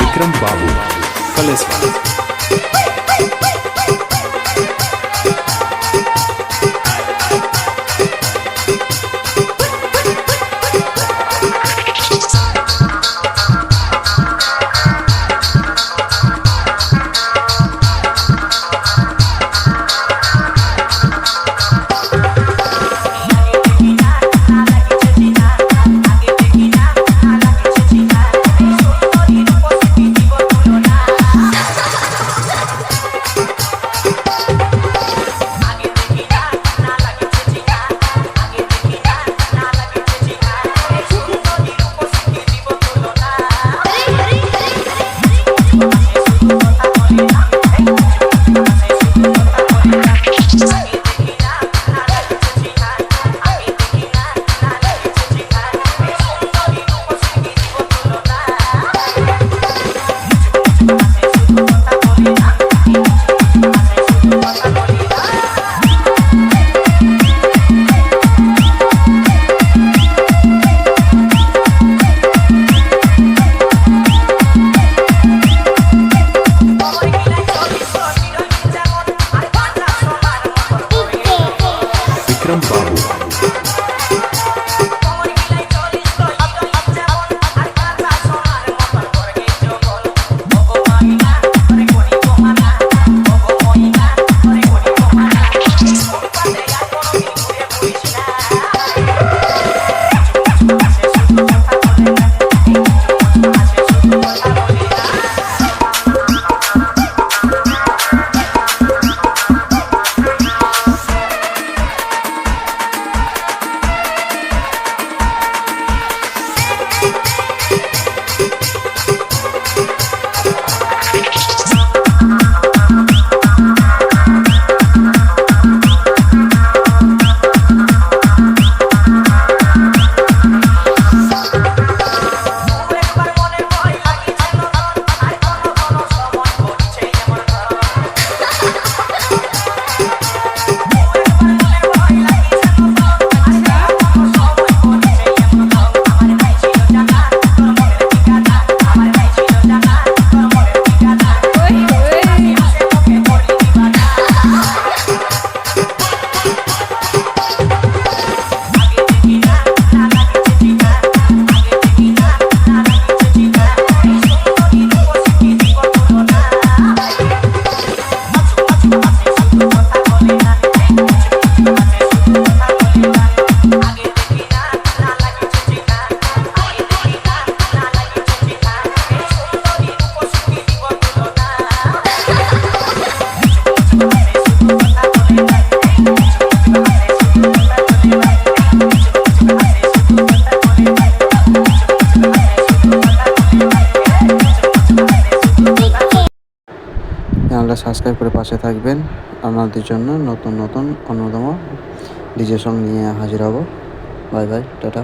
విక్రమ్ బాబు కలేశ్వరం విక్రమ్ চ্যানেলটা সাবস্ক্রাইব করে পাশে থাকবেন। আপনাদের জন্য নতুন নতুন, অন্যতম ডিজে সং নিয়ে হাজির হব। Bye bye, tata.